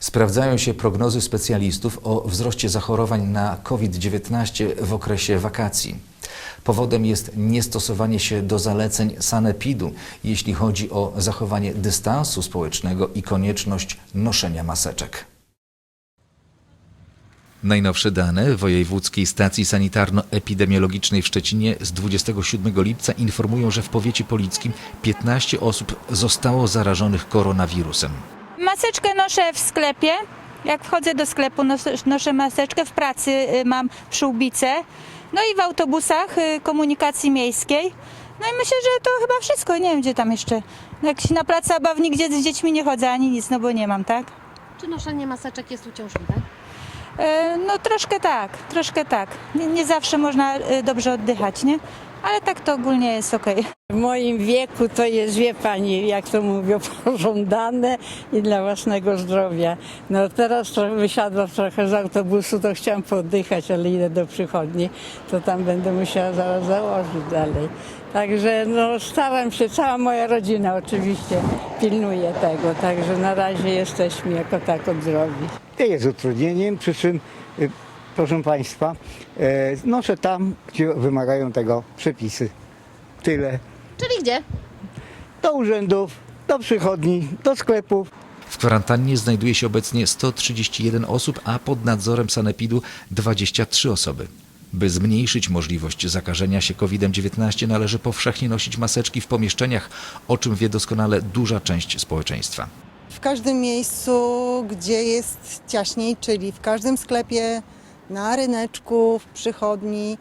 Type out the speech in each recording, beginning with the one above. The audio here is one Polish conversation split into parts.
Sprawdzają się prognozy specjalistów o wzroście zachorowań na COVID-19 w okresie wakacji. Powodem jest niestosowanie się do zaleceń sanepidu, jeśli chodzi o zachowanie dystansu społecznego i konieczność noszenia maseczek. Najnowsze dane Wojewódzkiej Stacji Sanitarno-Epidemiologicznej w Szczecinie z 27 lipca informują, że w powiecie polickim 15 osób zostało zarażonych koronawirusem. Maseczkę noszę w sklepie. Jak wchodzę do sklepu, noszę, maseczkę. W pracy y, mam przyłbicę. No i w autobusach y, komunikacji miejskiej. No i myślę, że to chyba wszystko. Nie wiem, gdzie tam jeszcze. Jak się na plac zabaw nigdzie z dziećmi nie chodzę ani nic, no bo nie mam, tak? Czy noszenie maseczek jest uciążliwe? E, No troszkę tak, troszkę tak. Nie, nie zawsze można y, dobrze oddychać, nie? Ale tak to ogólnie jest okej. W moim wieku to jest, wie pani, jak to mówią, pożądane i dla własnego zdrowia. No teraz trochę wysiadłam trochę z autobusu, to chciałam poddychać, ale idę do przychodni, to tam będę musiała zaraz założyć dalej. Także no staram się, cała moja rodzina oczywiście pilnuje tego, także na razie jesteśmy jako tako zdrowi. Nie jest utrudnieniem, przy czym, y, proszę Państwa, e, noszę tam, gdzie wymagają tego przepisy. Tyle. Czyli gdzie? Do urzędów, do przychodni, do sklepów. W kwarantannie znajduje się obecnie 131 osób, a pod nadzorem sanepidu 23 osoby. By zmniejszyć możliwość zakażenia się COVID-19 należy powszechnie nosić maseczki w pomieszczeniach, o czym wie doskonale duża część społeczeństwa. W każdym miejscu, gdzie jest ciaśniej, czyli w każdym sklepie, na ryneczku, w przychodni,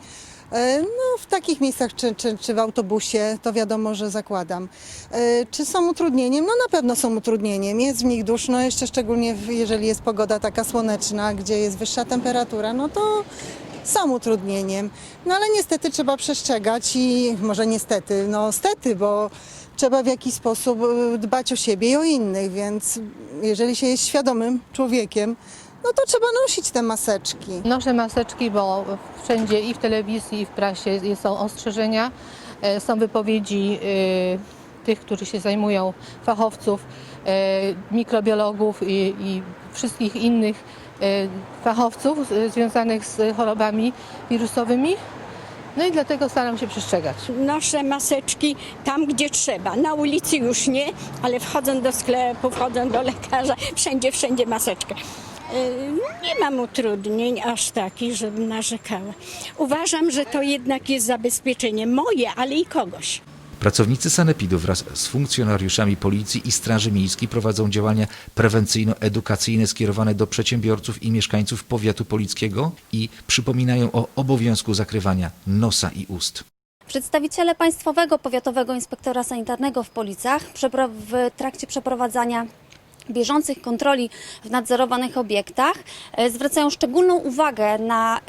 e, no, w takich miejscach czy, czy, czy w autobusie, to wiadomo, że zakładam. E, Czy są utrudnieniem? No na pewno są utrudnieniem. Jest w nich duszno, jeszcze szczególnie jeżeli jest pogoda taka słoneczna, gdzie jest wyższa temperatura, no to są utrudnieniem. No ale niestety trzeba przestrzegać i może niestety, no stety, bo trzeba w jakiś sposób y, dbać o siebie i o innych, więc jeżeli się jest świadomym człowiekiem, no to trzeba nosić te maseczki. Noszę maseczki, bo wszędzie i w telewizji, i w prasie są ostrzeżenia, e, są wypowiedzi e, tych, którzy się zajmują, fachowców, e, mikrobiologów i, i wszystkich innych fachowców związanych z chorobami wirusowymi. No i dlatego staram się przestrzegać. Noszę maseczki tam, gdzie trzeba. Na ulicy już nie, ale wchodząc do sklepu, wchodząc do lekarza, wszędzie, wszędzie maseczkę. Yy, Nie mam utrudnień aż takich, żebym narzekała. Uważam, że to jednak jest zabezpieczenie moje, ale i kogoś. Pracownicy sanepidu wraz z funkcjonariuszami policji i straży miejskiej prowadzą działania prewencyjno-edukacyjne skierowane do przedsiębiorców i mieszkańców powiatu polickiego i przypominają o obowiązku zakrywania nosa i ust. Przedstawiciele Państwowego Powiatowego Inspektora Sanitarnego w Policach w trakcie przeprowadzania bieżących kontroli w nadzorowanych obiektach e, zwracają szczególną uwagę na e,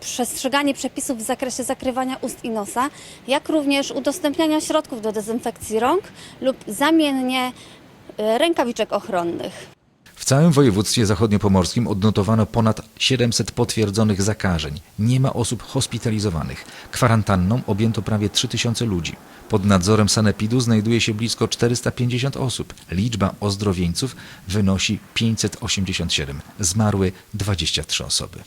przestrzeganie przepisów w zakresie zakrywania ust i nosa, jak również udostępniania środków do dezynfekcji rąk lub zamiennie e, rękawiczek ochronnych. Całym województwie zachodniopomorskim odnotowano ponad 700 potwierdzonych zakażeń. Nie ma osób hospitalizowanych. Kwarantanną objęto prawie 3000 ludzi. Pod nadzorem sanepidu znajduje się blisko 450 osób. Liczba ozdrowieńców wynosi 587. Zmarły 23 osoby.